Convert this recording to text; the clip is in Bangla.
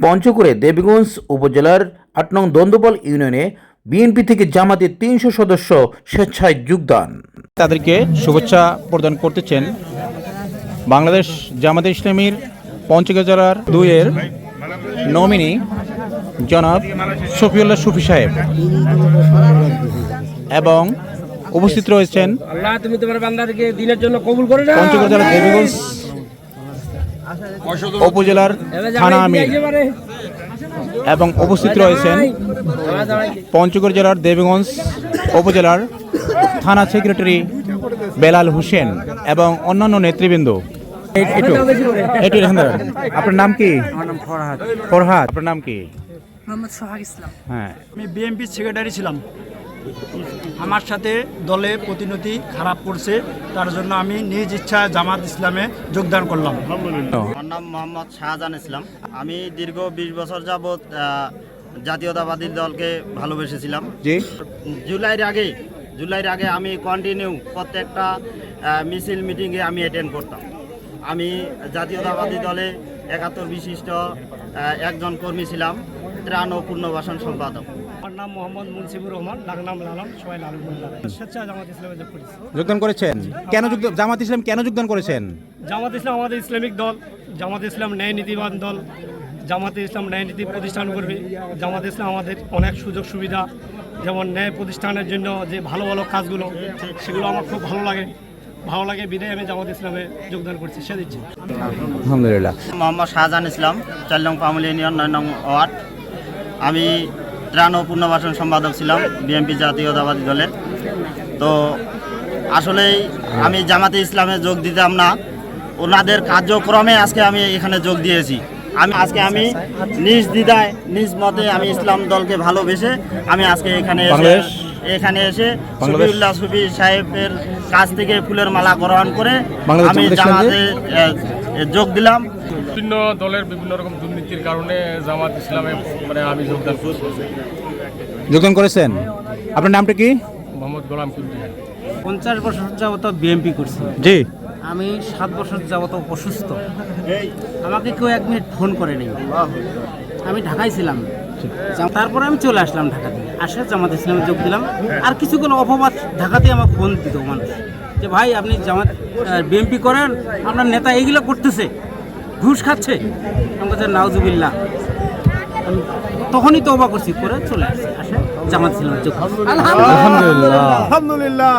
পঞ্চগড়ে দেবীগঞ্জ উপজেলার আট নং দন্দপাল ইউনিয়নে বিএনপি থেকে জামাতে তিনশো সদস্য স্বেচ্ছায় যোগদান। তাদেরকে শুভেচ্ছা প্রদান করতেছেন বাংলাদেশ জামাতে ইসলামীর পঞ্চগড় জেলার দুইয়ের নমিনি জনাব শফিউল্লাহ সুফি সাহেব এবং উপস্থিত রয়েছেন আল্লাহ তুমি তোমার বান্দারকে দিনের জন্য কবুল করে না পঞ্চগড় জেলার দেবীগঞ্জ উপজেলার থানা আমির এবং উপস্থিত রয়েছেন পঞ্চগড় জেলার দেবীগঞ্জ উপজেলার থানা সেক্রেটারি বেলাল হোসেন এবং অন্যান্য নেতৃবৃন্দ। এই- একটু একটু আপনার নাম কি? ফরহাদ। ফরহাদ। আপনার নাম কি? মোহাম্মদ সোহাগ ইসলাম। হ্যাঁ। আমি বিএনপির সেক্রেটারি ছিলাম। আমার সাথে দলে প্রতিনিধি খারাপ করছে তার জন্য আমি নিজ ইচ্ছা জামাত ইসলামে যোগদান করলাম। আমার নাম মোহাম্মদ শাহজাহান ইসলাম। আমি দীর্ঘ বিশ বছর যাবৎ জাতীয়তাবাদী দলকে ভালোবেসেছিলাম। জি। জুলাইয়ের আগে জুলাইয়ের আগে আমি কন্টিনিউ প্রত্যেকটা মিছিল মিটিংয়ে আমি অ্যাটেন্ড করতাম। আমি জাতীয়তাবাদী দলে একাত্তর বিশিষ্ট একজন কর্মী ছিলাম ত্রাণ ও পুনর্বাসন সম্পাদক। আমার নাম মোহাম্মদ মুন্সিবুর রহমান ডাকনাম লালন সবাই লালন। স্বেচ্ছা জামাত ইসলামে যোগ করেছি। যোগদান করেছেন? কেন যোগদান জামাত ইসলাম কেন যোগদান করেছেন? জামাত ইসলাম আমাদের ইসলামিক দল জামাত ইসলাম ন্যায় নীতিবান দল জামাতে ইসলাম ন্যায় নীতি প্রতিষ্ঠান করবে। জামাত ইসলাম আমাদের অনেক সুযোগ সুবিধা যেমন ন্যায় প্রতিষ্ঠানের জন্য যে ভালো ভালো কাজগুলো সেগুলো আমার খুব ভালো লাগে। ভালো লাগে বিদায় আমি জামাত ইসলামে যোগদান করছি সে দিচ্ছি। আলহামদুলিল্লাহ। মোহাম্মদ শাহজাহান ইসলাম চার নং পামুল ইউনিয়ন নয় নং ওয়ার্ড। আমি ত্রাণ ও পুনর্বাসন সম্পাদক ছিলাম বিএনপি জাতীয়তাবাদী দলের। তো আসলেই আমি জামাতে ইসলামে যোগ দিতাম না। ওনাদের কার্যক্রমে আজকে আমি এখানে যোগ দিয়েছি। আমি আজকে আমি নিজ দ্বিধায় নিজ মতে আমি ইসলাম দলকে ভালোবেসে আমি আজকে এখানে এসে এখানে এসে? সফিউল্লাহ সুফি সাহেবের কাছ থেকে ফুলের মালা গ্রহণ করে আমি জামাতে যোগ দিলাম। বিভিন্ন দলের বিভিন্ন রকম দুর্নীতির কারণে জামাত ইসলামে মানে আমি যোগদান করছি। যোগদান করেছেন। আপনার নামটা কি? মোহাম্মদ গোলাম কিবরিয়া পঞ্চাশ বছর যাবত বিএমপি করছি। জি। আমি সাত বছর যাবত অসুস্থ। আমাকে কেউ এক মিনিট ফোন করেনি আমি ঢাকায় ছিলাম। তারপরে আমি চলে আসলাম ঢাকাতে। আসে জামাত ইসলামে যোগ দিলাম। আর কিছুক্ষণ অপবাদ ঢাকাতে আমার ফোন দিত মানুষ। যে ভাই আপনি জামাত বিএমপি করেন। আপনার নেতা এইগুলো করতেছে। ঘুষ খাচ্ছে? আমি বলছে নাউজুবিল্লাহ তখনই তোবা করছি করে চলে আসছি। আসে জামাত ছিল আলহামদুলিল্লাহ। আলহামদুলিল্লাহ।